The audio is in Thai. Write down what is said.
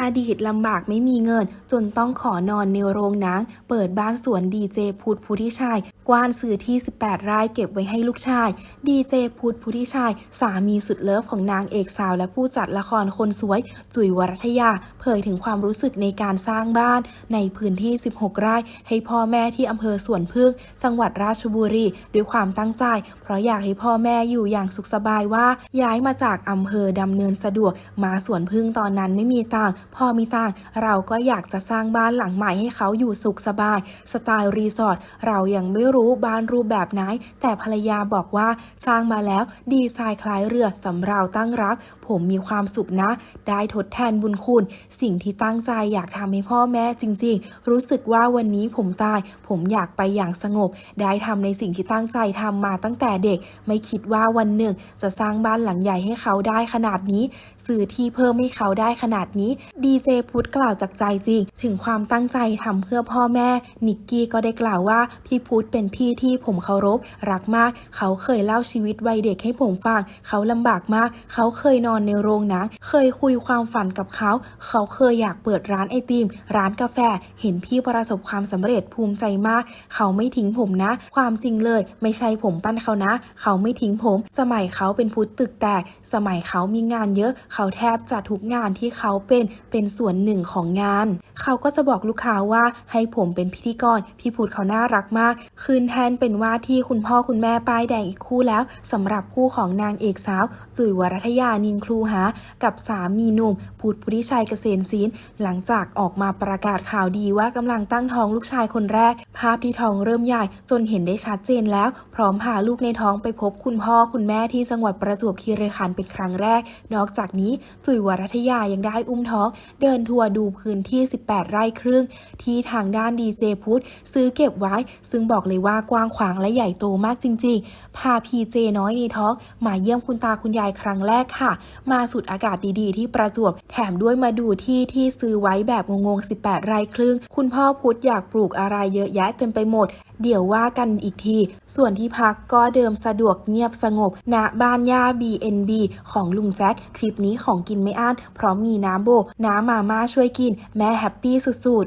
อดีตลำบากไม่มีเงิน จนต้องขอนอนในโรงหนัง เปิดบ้านสวนดีเจพุทธพุทธิชัย กว้านซื้อที่ 18 ไร่เก็บไว้ให้ลูกชาย ดีเจพุทธพุทธิชัย สามีสุดเลิฟของนางเอกสาว และผู้จัดละครคนสวย จุ๋ยวรัตยา เผยถึงความรู้สึกในการสร้างบ้าน ในพื้นที่ 16 ไร่ให้พ่อแม่ที่อำเภอสวนพึ่ง จังหวัดราชบุรี ด้วยความตั้งใจ เพราะอยากให้พ่อแม่อยู่อย่างสุขสบายว่า ย้ายมาจากอำเภอดำเนินสะดวกมาสวนพึ่งตอนนั้นไม่มีตังค์พอมีตังค์เราก็อยากจะสร้างบ้านหลังใหม่ให้เขาอยู่สุขสบาย สไตล์รีสอร์ทเรายังไม่รู้บ้านรูปแบบไหน แต่ภรรยาบอกว่าสร้างมาแล้วดีไซน์คล้ายเรือสำราตั้งรับ ผมมีความสุขนะ ได้ทดแทนบุญคุณ สิ่งที่ตั้งใจอยากทำให้พ่อแม่จริง ๆ รู้สึกว่าวันนี้ผมตาย ผมอยากไปอย่างสงบ ได้ทำในสิ่งที่ตั้งใจทำมาตั้งแต่เด็ก ไม่คิดว่าวันหนึ่ง จะสร้างบ้านหลังใหญ่ให้เขาได้ขนาดนี้ ซื้อที่เพิ่มให้เขาได้ขนาดนี้ดีเจพุทธกล่าวจากใจจริง ถึงความตั้งใจทำเพื่อพ่อแม่ นิกกี้ก็ได้กล่าวว่า พี่พุทธเป็นพี่ที่ผมเคารพ รักมาก เขาเคยเล่าชีวิตวัยเด็กให้ผมฟัง เขาลำบากมาก เขาเคยนอนในโรงหนังเคยคุยความฝันกับเขา เขาเคยอยากเปิดร้านไอติม ร้านกาแฟ เห็นพี่ประสบความสำเร็จภูมิใจมาก เขาไม่ทิ้งผมนะ ความจริงเลย ไม่ใช่ผมปั้นเขานะ เขาไม่ทิ้งผม สมัยเขาเป็นพุทธตึกแตก สมัยเขามีงานเยอะ เขาแทบจะทุกงานที่เขาเป็นเป็นส่วนหนึ่งของงาน เขาก็จะบอกลูกค้าว่าให้ผมเป็นพิธีกร พี่พุทธเขาน่ารักมาก คืนแทนเป็นว่าที่คุณพ่อคุณแม่ป้ายแดงอีกคู่แล้วสำหรับคู่ของนางเอกสาว จุ๋ยวรัตยานินครูหา กับสามีหนุ่มพุทธพุทธิชัยเกษมศิลป์หลังจากออกมาประกาศข่าวดีว่ากำลังตั้งท้องลูกชายคนแรก ภาพที่ท้องเริ่มใหญ่จนเห็นได้ชัดเจนแล้ว พร้อมพาลูกในท้องไปพบคุณพ่อคุณแม่ที่จังหวัดประจวบคีรีขันธ์เป็นครั้งแรก นอกจากนี้จุ๋ยวรัตยายังได้อุ้มท้องเดินทัวร์ดูพื้นที่ 18 ไร่ครึ่ง ที่ทางด้านดีเจพุทธซื้อเก็บไว้ ซึ่งบอกเลยว่ากว้างขวางและใหญ่โตมากจริง ๆ พาพีเจน้อยในท้องมาเยี่ยมคุณตาคุณยายครั้งแรกค่ะ มาสุดอากาศดีๆ ที่ประจวบ แถมด้วยมาดูที่ที่ซื้อไว้แบบงงๆ 18 ไร่ครึ่ง คุณพ่อพุทธอยากปลูกอะไรเยอะแยะเต็มไปหมด เดี๋ยวว่ากันอีกที ส่วนที่พักก็เดิมสะดวกเงียบสงบ ณ บ้านย่า BNB ของลุงแจ็ค คลิปนี้ของกินไม่อั้นเพราะมีน้ำโบกน้ำมาม่าช่วยกิน แม่แฮปปี้สุด